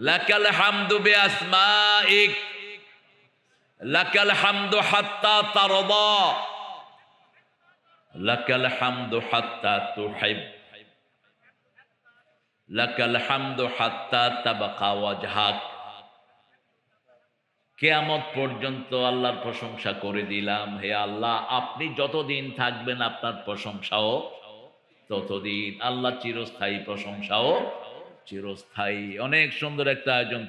লাকাল হামদু বে আসমাইক লাকাল হামদু হাত্তা তারদা। লাকাল হামদু হাত্তা তুহিব। লাকাল হামদু হাত্তা তাবাকা ওয়াজহাক। কেয়ামত পর্যন্ত আল্লাহর প্রশংসা করে দিলাম। হে আল্লাহ, আপনি যতদিন থাকবেন আপনার প্রশংসাও ততদিন। আল্লাহ চিরস্থায়ী প্রশংসাও চিরস্থায়ী। অনেক সুন্দর একটা আয়োজন